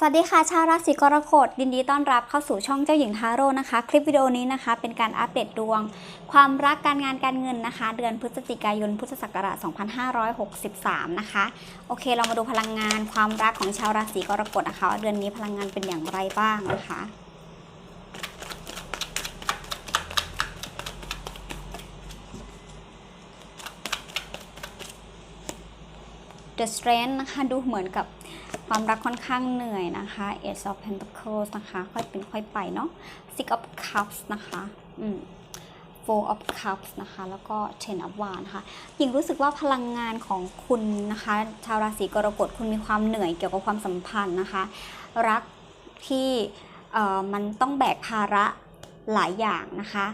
สวัสดีค่ะชาวราศีกรกฎยินดีต้อนรับเข้าสู่ช่องเจ้าหญิงทาโร่นะคะ คลิปวิดีโอนี้นะคะ เป็นการอัปเดตดวง ความรักการงานการเงินนะคะ เดือนพฤศจิกายนพุทธศักราช 2563 นะคะ โอเค เรามาดูพลังงานความรักของชาวราศีกรกฎนะคะว่าเดือนนี้พลังงานเป็นอย่างไรบ้างนะคะ The Strength นะคะดูเหมือนกับ ความรักค่อนข้างเหนื่อยนะคะ Ace of Pentacles นะคะ ค่อยเป็นค่อยไปเนาะ Six of Cups นะคะอืม Four of Cups นะคะ แล้วก็ Ten of Wands นะคะหญิงรู้สึกว่าพลังงานของคุณนะคะ ชาวราศีกรกฎคุณมีความเหนื่อยเกี่ยวกับความสัมพันธ์นะคะ รักที่เอ่อมันต้องแบกภาระหลายอย่างนะคะ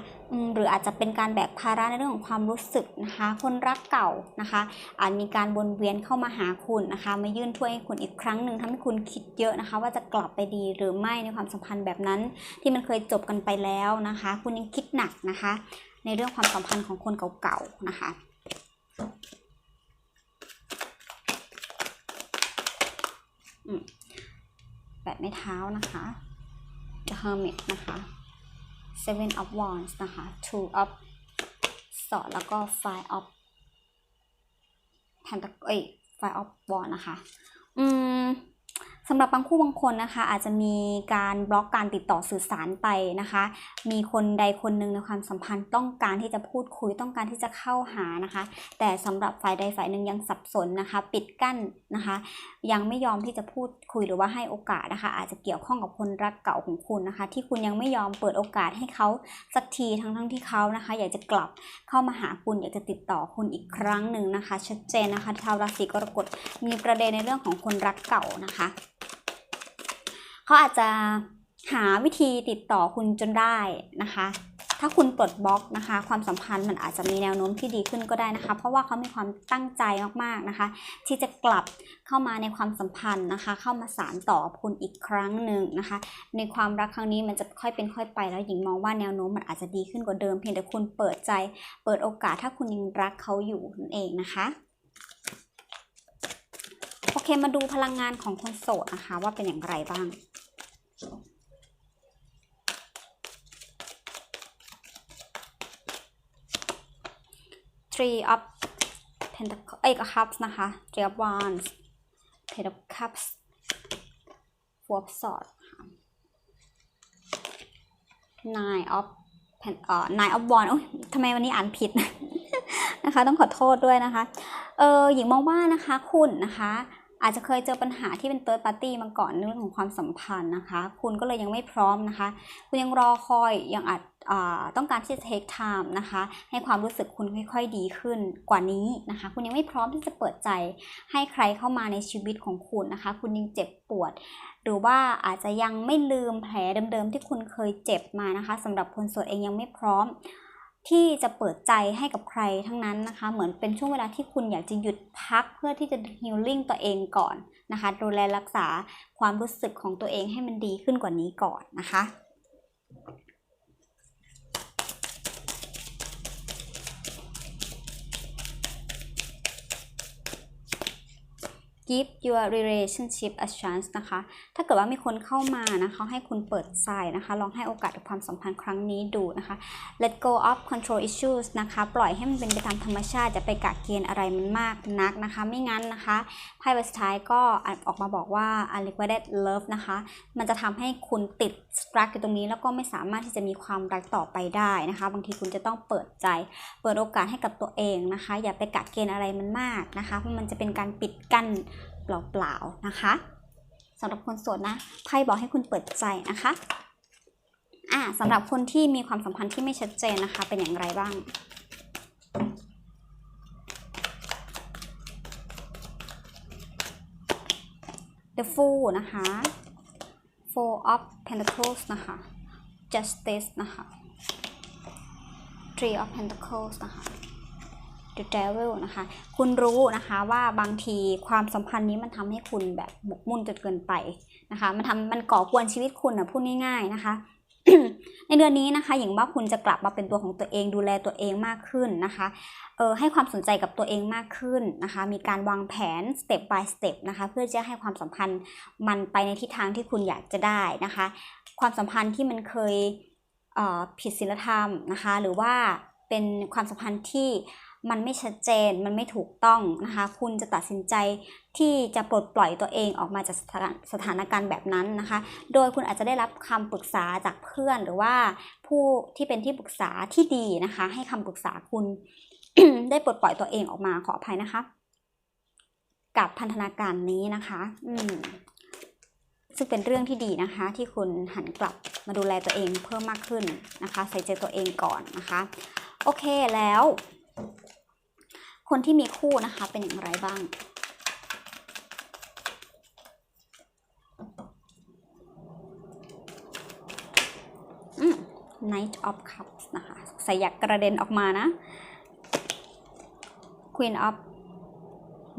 หรืออาจจะเป็นการแบกภาระในเรื่องของความรู้สึกนะคะ คนรักเก่านะคะ อาจมีการวนเวียนเข้ามาหาคุณนะคะ มายื่นถ้วยให้คุณอีกครั้งหนึ่งทำให้คุณคิดเยอะนะคะ ว่าจะกลับไปดีหรือไม่ในความสัมพันธ์แบบนั้น ที่มันเคยจบกันไปแล้วนะคะ คุณยังคิดหนักนะคะ ในเรื่องความสัมพันธ์ของคนเก่าๆนะคะแปดไม้เท้านะคะ The Hermit นะคะ Seven of Wands นะคะ Two of สอดแล้วก็ Five of Pentacle เอ้ย Five of Wands นะคะ อืม สำหรับบางคู่บางคนนะคะ อาจจะมีการบล็อกการติดต่อสื่อสารไปนะคะ มีคนใดคนหนึ่งในความสัมพันธ์ต้องการที่จะพูดคุยต้องการที่จะเข้าหานะคะ แต่สำหรับฝ่ายใดฝ่ายหนึ่งยังสับสนนะคะ ปิดกั้นนะคะ ยังไม่ยอมที่จะพูดคุยหรือว่าให้โอกาสนะคะ อาจจะเกี่ยวข้องกับคนรักเก่าของคุณนะคะ ที่คุณยังไม่ยอมเปิดโอกาสให้เขาสักทีทั้งทั้งที่เขานะคะ อยากจะกลับเข้ามาหาคุณอยากจะติดต่อคุณอีกครั้งหนึ่งนะคะ ชัดเจนนะคะชาวราศีกรกฎมีประเด็นในเรื่องของคนรักเก่านะคะ เขาอาจจะหาวิธีติดต่อคุณจนได้นะคะ ถ้าคุณปลดบล็อกนะคะ ความสัมพันธ์มันอาจจะมีแนวโน้มที่ดีขึ้นก็ได้นะคะ เพราะว่าเขามีความตั้งใจมากๆนะคะ ที่จะกลับเข้ามาในความสัมพันธ์นะคะ เข้ามาสารต่อคุณอีกครั้งหนึ่งนะคะ ในความรักครั้งนี้มันจะค่อยเป็นค่อยไป แล้วหญิงมองว่าแนวโน้มมันอาจจะดีขึ้นกว่าเดิมเพียงแต่คุณเปิดใจ เปิดโอกาสถ้าคุณยังรักเขาอยู่นั่นเองนะคะโอเคมาดูพลังงานของคนโสดนะคะ ว่าเป็นอย่างไรบ้าง Three of Pentacle เอ้ย Cups นะคะ Three of Wands Ten of Cups Four of swords nine of Pen เอ่อ Nine of Wands โอ้ยทำไมวันนี้อ่านผิดนะคะ ต้องขอโทษด้วยนะคะ เออหญิงมองว่านะคะ คุณนะคะ อาจจะเคยเจอปัญหาที่เป็น third party มาก่อนเรื่องของความสัมพันธ์นะคะ คุณก็เลยยังไม่พร้อมนะคะ คุณยังรอคอยยังอาจต้องการที่จะ take time นะคะ ให้ความรู้สึกคุณค่อยๆดีขึ้นกว่านี้นะคะ คุณยังไม่พร้อมที่จะเปิดใจให้ใครเข้ามาในชีวิตของคุณนะคะ คุณยังเจ็บปวด หรือว่าอาจจะยังไม่ลืมแผลเดิมๆที่คุณเคยเจ็บมานะคะสำหรับคนโสดเองยังไม่พร้อม ที่จะเปิดใจให้กับใครทั้งนั้นนะคะ เหมือนเป็นช่วงเวลาที่คุณอยากจะหยุดพักเพื่อที่จะฮิลลิ่งตัวเองก่อนนะคะดูแลรักษาความรู้สึกของตัวเองให้มันดีขึ้นกว่านี้ก่อนนะคะ give your relationship a chance นะคะ ถ้าเกิดว่ามีคนเข้ามานะคะให้คุณเปิดใจนะคะ ลองให้โอกาสกับความสัมพันธ์ครั้งนี้ดูนะคะ let go of control issues นะคะ ปล่อยให้มันเป็นไปตามธรรมชาติจะไปกะเกณฑ์อะไรมันมากนักนะคะ ไม่งั้นนะคะไพ่ใบสุดท้ายก็ออกมาบอกว่า unrequited love นะคะ มันจะทำให้คุณติดสตรักอยู่ตรงนี้ แล้วก็ไม่สามารถที่จะมีความรักต่อไปได้นะคะ บางทีคุณจะต้องเปิดใจ เปิดโอกาสให้กับตัวเองนะคะ อย่าไปกะเกณฑ์อะไรมันมากนะคะ เพราะมันจะเป็นการปิดกั้นเปล่าๆนะคะสำหรับคนโสดนะไพ่บอกให้คุณเปิดใจนะคะ อ่าสำหรับคนที่มีความสัมพันธ์ที่ไม่ชัดเจนนะคะ เป็นอย่างไรบ้าง The Fool นะคะ Four of Pentacles นะคะ Justice นะคะ Three of Pentacles นะคะ The Devil นะคะ คุณรู้นะคะว่าบางทีความสัมพันธ์นี้มันทำให้คุณแบบหมกมุ่นจนเกินไปนะคะ มันทำมันก่อกวนชีวิตคุณนะพูดง่ายๆนะคะ ในเดือนนี้นะคะอย่างว่าคุณจะกลับมาเป็นตัวของตัวเองดูแลตัวเองมากขึ้นนะคะเออให้ความสนใจกับตัวเองมากขึ้นนะคะ มีการวางแผน step by step นะคะ เพื่อจะให้ความสัมพันธ์มันไปในทิศทางที่คุณอยากจะได้นะคะ ความสัมพันธ์ที่มันเคยเออผิดศีลธรรมนะคะ หรือว่าเป็นความสัมพันธ์ที่ มันไม่ชัดเจน มันไม่ถูกต้องนะคะ คุณจะตัดสินใจที่จะปลดปล่อยตัวเองออกมาจากสถานถานการณ์แบบนั้นนะคะ โดยคุณอาจจะได้รับคำปรึกษาจากเพื่อนหรือว่าผู้ที่เป็นที่ปรึกษาที่ดีนะคะ ให้คำปรึกษาคุณได้ปลดปล่อยตัวเองออกมาขออภัยนะคะ กับพันธนาการนี้นะคะ อืมซึ่งเป็นเรื่องที่ดีนะคะ ที่คุณหันกลับมาดูแลตัวเองเพิ่มมากขึ้นนะคะ ใส่ใจตัวเองก่อนนะคะ โอเคแล้ว คนที่มีคู่นะคะเป็นอย่างไรบ้างอืม Knight of Cups นะคะส่อยากกระเด็นออกมานะ Queen of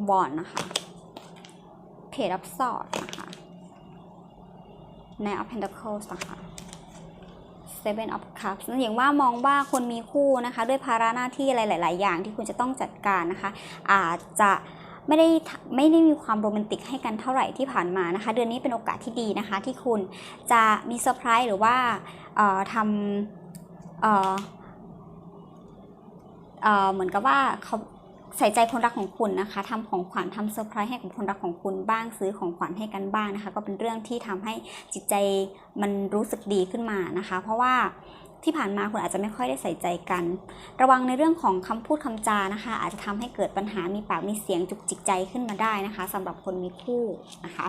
Wands นะคะ Page of Swords นะคะ Knight of Pentacles นะคะ Seven of Cups นั่นอย่างว่ามองว่าคนมีคู่นะคะ ด้วยภาระหน้าที่อะไรหลาย ๆ อย่างที่คุณจะต้องจัดการนะคะ อาจจะไม่ได้ไม่ได้มีความโรแมนติกให้กันเท่าไหร่ที่ผ่านมานะคะ เดือนนี้เป็นโอกาสที่ดีนะคะ ที่คุณจะมีเซอร์ไพรส์หรือว่าทำเเเหมือนกับว่าเขา ใส่ใจคนรักของคุณนะคะทำของขวัญทำเซอร์ไพรส์ให้กับคนรักของคุณบ้างซื้อของขวัญให้กันบ้างนะคะ ก็เป็นเรื่องที่ทำให้จิตใจมันรู้สึกดีขึ้นมานะคะ เพราะว่าที่ผ่านมาคุณอาจจะไม่ค่อยได้ใส่ใจกัน ระวังในเรื่องของคำพูดคำจานะคะ อาจจะทำให้เกิดปัญหามีปากมีเสียงจุกจิกใจขึ้นมาได้นะคะสำหรับคนมีคู่นะคะ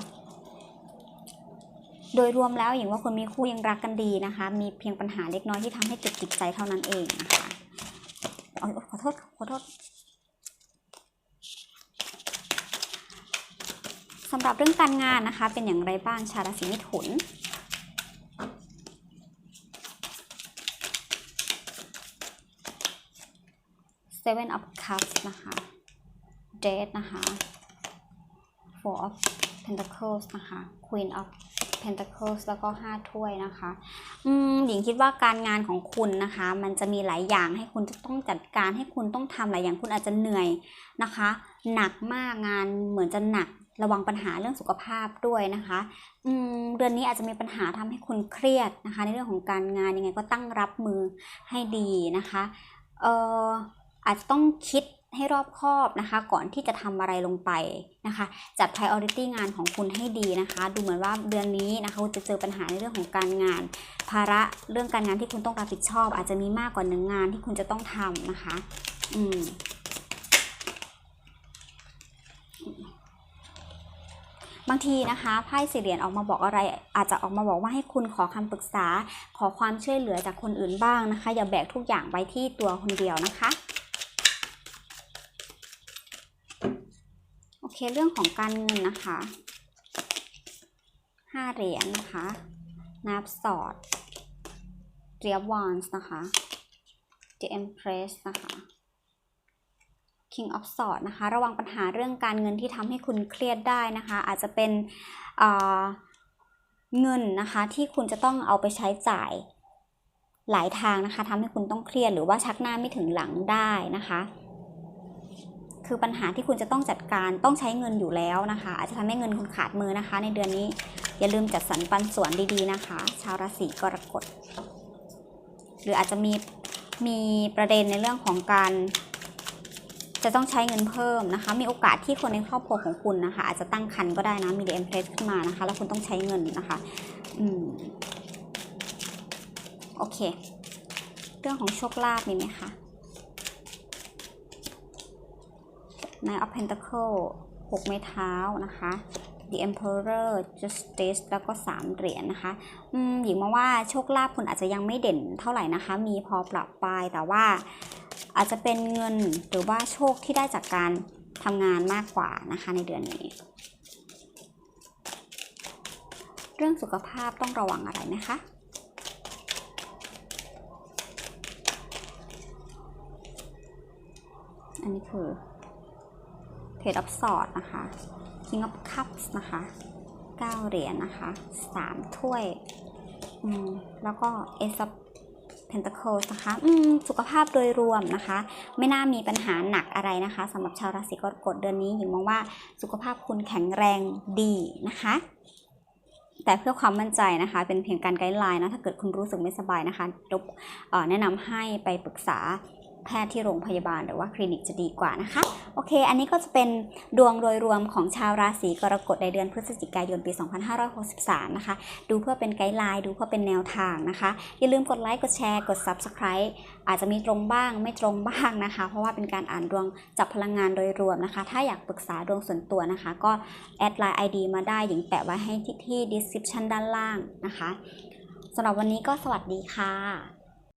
โดยรวมแล้วอย่างว่าคนมีคู่ยังรักกันดีนะคะ มีเพียงปัญหาเล็กน้อยที่ทำให้จุกจิกใจเท่านั้นเองนะคะขอโทษขอโทษำหรับเรื่องการงานนะคะ เป็นอย่างไรบ้างชาวราศีมิถุน Seven of Cups นะคะ Date นะคะ Four of Pentacles นะคะ Queen of Pentacles แล้วก็5ถ้วยนะคะ อืม หญิงคิดว่าการงานของคุณนะคะ มันจะมีหลายอย่างให้คุณจะต้องจัดการให้คุณต้องทำหลายอย่างคุณอาจจะเหนื่อยนะคะ หนักมากงานเหมือนจะหนัก ระวังปัญหาเรื่องสุขภาพด้วยนะคะเดือนนี้อาจจะมีปัญหาทำให้คุณเครียดนะคะ ในเรื่องของการงานยังไงก็ตั้งรับมือให้ดีนะคะเอ่ออาจจะต้องคิดให้รอบคอบนะคะ ก่อนที่จะทำอะไรลงไปนะคะ จัด priority งานของคุณให้ดีนะคะ ดูเหมือนว่าเดือนนี้นะคะคุณจะเจอปัญหาในเรื่องของการงาน ภาระเรื่องการงานที่คุณต้องรับผิดชอบ อาจจะมีมากกว่าหนึ่งงานที่คุณจะต้องทำนะคะ อืม บางทีนะคะไพ่สี่เหรียญออกมาบอกอะไร อาจจะออกมาบอกว่าให้คุณขอคำปรึกษา ขอความช่วยเหลือจากคนอื่นบ้างนะคะ อย่าแบกทุกอย่างไว้ที่ตัวคนเดียวนะคะโอเคเรื่องของการเงินนะคะห้าเหรียญนะคะนับสอดเรียบวานส์นะคะ The Empress นะคะ King of Swords นะคะ ระวังปัญหาเรื่องการเงินที่ทำให้คุณเครียดได้นะคะ อาจจะเป็นเเงินนะคะที่คุณจะต้องเอาไปใช้จ่ายหลายทางนะคะทำให้คุณต้องเครียดหรือว่าชักหน้าไม่ถึงหลังได้นะคะ คือปัญหาที่คุณจะต้องจัดการต้องใช้เงินอยู่แล้วนะคะ อาจจะทำให้เงินคุณขาดมือนะคะ ในเดือนนี้อย่าลืมจัดสรรปันส่วนดีๆนะคะ ชาวราศีกรกฎหรืออาจจะมีมีประเด็นในเรื่องของการ จะต้องใช้เงินเพิ่มนะคะ มีโอกาสที่คนในครอบครัวของคุณนะคะ อาจจะตั้งครรภ์ก็ได้นะ มีเด e มเพรสขึ้นมานะคะ แล้วคุณต้องใช้เงินนะคะอืมโอเค เรื่องของโชคลาภมีไหมคะ Nine of Pentacle หกไม้เท้านะคะ The Emperor Justice แล้วก็ 3 เหรียญนะคะอืมหญิงมอว่าโชคลาภคุณอาจจะยังไม่เด่นเท่าไหร่นะคะ มีพอปรับไปแต่ว่า อาจจะเป็นเงินหรือว่าโชคที่ได้จากการทำงานมากกว่านะคะในเดือนนี้ เรื่องสุขภาพต้องระวังอะไรไหมคะอันนี้คือ Page of Swords นะคะ King of Cups นะคะ9เหรียญนะคะ3ถ้วย แล้วก็ Ace of Pentacles นะคะสุขภาพโดยรวมนะคะ ไม่น่ามีปัญหาหนักอะไรนะคะสำหรับชาวราศีกรกฎเดือนนี้หญิงมองว่าสุขภาพคุณแข็งแรงดีนะคะแต่เพื่อความมั่นใจนะคะ เป็นเพียงการไกด์ไลน์นะถ้าเกิดคุณรู้สึกไม่สบายนะคะรบแนะนำให้ไปปรึกษา แพทย์ที่โรงพยาบาลหรือว่าคลินิกจะดีกว่านะคะ โอเค อันนี้ก็จะเป็นดวงโดยรวมของชาวราศีกรกฎในเดือนพฤศจิกายนปี 2563 นะคะ ดูเพื่อเป็นไกด์ไลน์ ดูเพื่อเป็นแนวทางนะคะ อย่าลืมกดไลค์ กดแชร์ กด Subscribe อาจจะมีตรงบ้างไม่ตรงบ้างนะคะ เพราะว่าเป็นการอ่านดวงจับพลังงานโดยรวมนะคะ ถ้าอยากปรึกษาดวงส่วนตัวนะคะ ก็แอดไลน์ ID มาได้หญิงแปะไว้ให้ที่ที่ description ด้านล่างนะคะสำหรับวันนี้ก็สวัสดีค่ะ